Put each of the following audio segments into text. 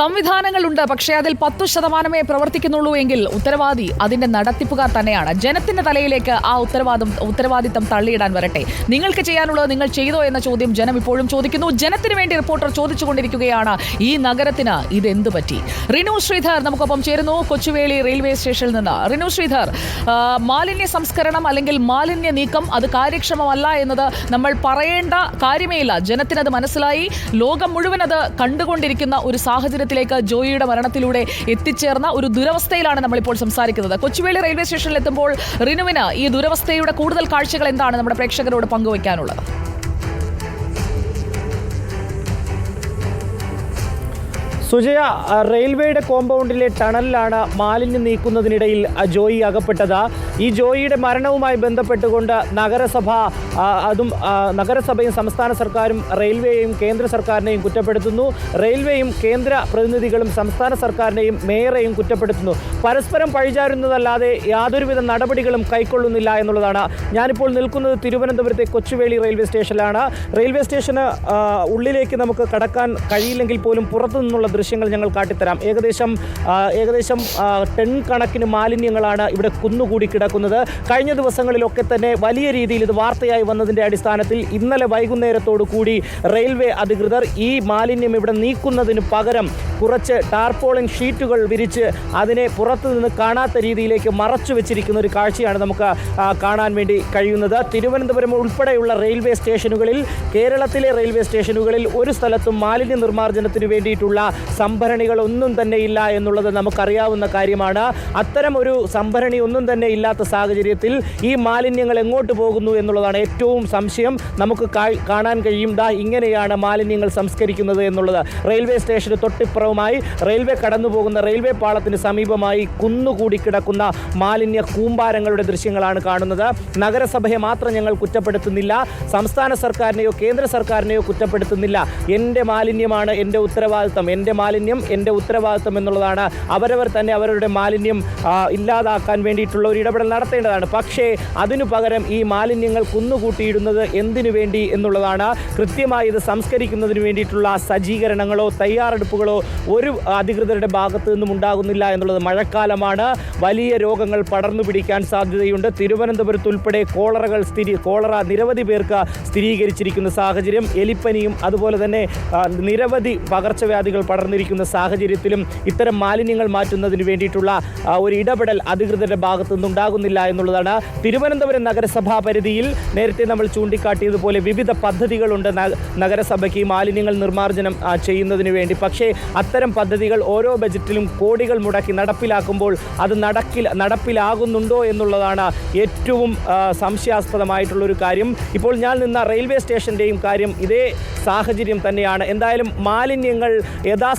സംവിധാനങ്ങളുണ്ട്. പക്ഷേ അതിൽ പത്തു ശതമാനമേ പ്രവർത്തിക്കുന്നുള്ളൂ എങ്കിൽ ഉത്തരവാദി അതിന്റെ നടത്തിപ്പുകാർ തന്നെയാണ്. ജനത്തിന്റെ തലയിലേക്ക് ആ ഉത്തരവാദം ഉത്തരവാദിത്തം തള്ളിയിടാൻ വരട്ടെ. നിങ്ങൾക്ക് ചെയ്യാനുള്ളത് നിങ്ങൾ ചെയ്തോ എന്ന ചോദ്യം ജനം ഇപ്പോഴും ചോദിക്കുന്നു. ജനത്തിന് വേണ്ടി റിപ്പോർട്ടർ ചോദിച്ചുകൊണ്ടിരിക്കുകയാണ്. ഈ നഗരത്തിന് ഇതെന്ത് പറ്റി? റിനു ശ്രീധർ നമുക്കൊപ്പം ചേരുന്നു. കൊച്ചുവേളി റെയിൽവേ സ്റ്റേഷനിൽ നിന്ന്. റിനു ശ്രീധർ മാലിന്യ സംസ്കരണം അല്ലെങ്കിൽ മാലിന്യ നീക്കം അത് കാര്യക്ഷമമല്ല എന്നത് നമ്മൾ പറയേണ്ട കാര്യമേ ഇല്ല ജനത്തിനത് മനസ്സിലായി. ലോകം മുഴുവൻ അത് കണ്ടുകൊണ്ടിരിക്കുന്ന ഒരു സാഹചര്യത്തിലേക്ക് ജോയിയുടെ മരണത്തിലൂടെ എത്തിച്ചേർന്ന ഒരു ദുരവസ്ഥയിലാണ് നമ്മളിപ്പോൾ സംസാരിക്കുന്നത്. കൊച്ചുവേളി റെയിൽവേ സ്റ്റേഷനിൽ എത്തുമ്പോൾ റിനുവിന് ഈ ദുരവസ്ഥയുടെ കൂടുതൽ കാഴ്ചകൾ എന്താണ് നമ്മുടെ പ്രേക്ഷകരോട് പങ്കുവയ്ക്കാനുള്ളത്? സുജയ റെയിൽവേയുടെ കോമ്പൗണ്ടിലെ ടണലിലാണ് മാലിന്യം നീക്കുന്നതിനിടയിൽ ജോയി അകപ്പെട്ടത്. ഈ ജോയിയുടെ മരണവുമായി ബന്ധപ്പെട്ടുകൊണ്ട് നഗരസഭ അതും നഗരസഭയും സംസ്ഥാന സർക്കാരും റെയിൽവേയും കേന്ദ്ര സർക്കാരിനെയും കുറ്റപ്പെടുത്തുന്നു. റെയിൽവേയും കേന്ദ്ര പ്രതിനിധികളും സംസ്ഥാന സർക്കാരിനെയും മേയറെയും കുറ്റപ്പെടുത്തുന്നു. പരസ്പരം പഴിചാരുന്നതല്ലാതെ യാതൊരുവിധ നടപടികളും കൈക്കൊള്ളുന്നില്ല എന്നുള്ളതാണ്. ഞാനിപ്പോൾ നിൽക്കുന്നത് തിരുവനന്തപുരത്തെ കൊച്ചുവേളി റെയിൽവേ സ്റ്റേഷനിലാണ്. റെയിൽവേ സ്റ്റേഷന് ഉള്ളിലേക്ക് നമുക്ക് കടക്കാൻ കഴിയില്ലെങ്കിൽ പോലും പുറത്തു നിന്നുള്ള ദൃശ്യങ്ങൾ ഞങ്ങൾ കാട്ടിത്തരാം. ഏകദേശം ഏകദേശം ടെൻ കണക്കിന് മാലിന്യങ്ങളാണ് ഇവിടെ കുന്നുകൂടി കിടക്കുന്നത്. കഴിഞ്ഞ ദിവസങ്ങളിലൊക്കെ തന്നെ വലിയ രീതിയിൽ ഇത് വാർത്തയായി വന്നതിന്റെ അടിസ്ഥാനത്തിൽ ഇന്നലെ വൈകുന്നേരത്തോടു കൂടി റെയിൽവേ അധികൃതർ ഈ മാലിന്യം ഇവിടെ നീക്കുന്നതിന് പകരം കുറച്ച് ടാർപോളിൻ ഷീറ്റുകൾ വിരിച്ച് അതിനെ പുറത്തു നിന്ന് കാണാത്ത രീതിയിലേക്ക് മറച്ചു വെച്ചിരിക്കുന്ന ഒരു കാഴ്ചയാണ് നമുക്ക് കാണാൻ വേണ്ടി കഴിയുന്നത്. തിരുവനന്തപുരം ഉൾപ്പെടെയുള്ള റെയിൽവേ സ്റ്റേഷനുകളിൽ കേരളത്തിലെ റെയിൽവേ സ്റ്റേഷനുകളിൽ ഒരു സ്ഥലത്തും മാലിന്യ നിർമ്മാർജനത്തിന് വേണ്ടിയിട്ടുള്ള സംഭരണികൾ ഒന്നും തന്നെ ഇല്ല എന്നുള്ളത് നമുക്കറിയാവുന്ന കാര്യമാണ്. അത്തരം ഒരു സംഭരണി ഒന്നും തന്നെ ഇല്ലാത്ത സാഹചര്യത്തിൽ ഈ മാലിന്യങ്ങൾ എങ്ങോട്ട് പോകുന്നു എന്നുള്ളതാണ് ഏറ്റവും സംശയം. നമുക്ക് കാണാൻ കഴിയും. ദാ ഇങ്ങനെയാണ് മാലിന്യങ്ങൾ സംസ്കരിക്കുന്നത് എന്നുള്ളത്. റെയിൽവേ സ്റ്റേഷന് തൊട്ടിപ്പുറവുമായി റെയിൽവേ കടന്നു പോകുന്ന റെയിൽവേ പാളത്തിന് സമീപമായി കുന്നുകൂടി കിടക്കുന്ന മാലിന്യ കൂമ്പാരങ്ങളുടെ ദൃശ്യങ്ങളാണ് കാണുന്നത്. നഗരസഭയെ മാത്രം ഞങ്ങൾ കുറ്റപ്പെടുത്തുന്നില്ല. സംസ്ഥാന സർക്കാരിനെയോ കേന്ദ്ര സർക്കാരിനെയോ കുറ്റപ്പെടുത്തുന്നില്ല. എന്റെ മാലിന്യമാണ് എന്റെ ഉത്തരവാദിത്തം. എന്റെ മാലിന്യം എന്റെ ഉത്തരവാദിത്വം എന്നുള്ളതാണ്. അവരവർ തന്നെ അവരുടെ മാലിന്യം ഇല്ലാതാക്കാൻ വേണ്ടിയിട്ടുള്ള ഒരു ഇടപെടൽ നടത്തേണ്ടതാണ്. പക്ഷേ അതിനു പകരം ഈ മാലിന്യങ്ങൾ കുന്നുകൂട്ടിയിടുന്നത് എന്തിനു വേണ്ടി എന്നുള്ളതാണ് കൃത്യമായി ഇത് സംസ്കരിക്കുന്നതിന് വേണ്ടിയിട്ടുള്ള സജ്ജീകരണങ്ങളോ തയ്യാറെടുപ്പുകളോ ഒരു അധികൃതരുടെ ഭാഗത്തു നിന്നും ഉണ്ടാകുന്നില്ല എന്നുള്ളത് മഴക്കാലമാണ്. വലിയ രോഗങ്ങൾ പടർന്നു പിടിക്കാൻ സാധ്യതയുണ്ട്. തിരുവനന്തപുരത്ത് ഉൾപ്പെടെ കോളറകൾ സ്ഥിരീ കോളറ നിരവധി പേർക്ക് സ്ഥിരീകരിച്ചിരിക്കുന്ന സാഹചര്യം. എലിപ്പനിയും അതുപോലെ തന്നെ നിരവധി പകർച്ചവ്യാധികൾ പടർന്നിരിക്കുന്ന. സാഹചര്യത്തിലും ഇത്തരം മാലിന്യങ്ങൾ മാറ്റുന്നതിന് വേണ്ടിയിട്ടുള്ള ഒരു ഇടപെടൽ അധികൃതരുടെ ഭാഗത്തു നിന്നുണ്ടാകുന്നില്ല എന്നുള്ളതാണ് തിരുവനന്തപുരം നഗരസഭാ പരിധിയിൽ നേരത്തെ നമ്മൾ ചൂണ്ടിക്കാട്ടിയതുപോലെ വിവിധ പദ്ധതികളുണ്ട്. നഗരസഭയ്ക്ക് മാലിന്യങ്ങൾ നിർമ്മാർജനം ചെയ്യുന്നതിന് വേണ്ടി. പക്ഷേ അത്തരം പദ്ധതികൾ ഓരോ ബജറ്റിലും കോടികൾ മുടക്കി നടപ്പിലാക്കുമ്പോൾ അത് നടക്കിൽ നടപ്പിലാകുന്നുണ്ടോ എന്നുള്ളതാണ് ഏറ്റവും സംശയാസ്പദമായിട്ടുള്ള സംശയാസ്പദമായിട്ടുള്ളൊരു കാര്യം. ഇപ്പോൾ ഞാൻ നിന്ന റെയിൽവേ സ്റ്റേഷന്റെയും കാര്യം ഇതേ സാഹചര്യം തന്നെയാണ്. എന്തായാലും മാലിന്യങ്ങൾ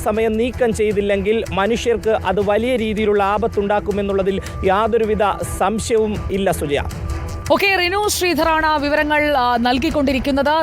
യഥാസമയം നീക്കം ചെയ്തില്ലെങ്കിൽ മനുഷ്യർക്ക് അത് വലിയ രീതിയിലുള്ള ആപത്തുണ്ടാക്കുമെന്നുള്ളതിൽ യാതൊരുവിധ സംശയവും ഇല്ല സുജയ. ഓക്കെ റിനു ശ്രീധറാണ് വിവരങ്ങൾ നൽകിക്കൊണ്ടിരിക്കുന്നത്.